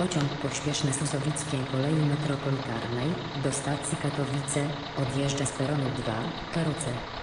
Pociąg pośpieszny Susowickiej Kolei Metropolitarnej do stacji Katowice odjeżdża z peronu 2, Karoce.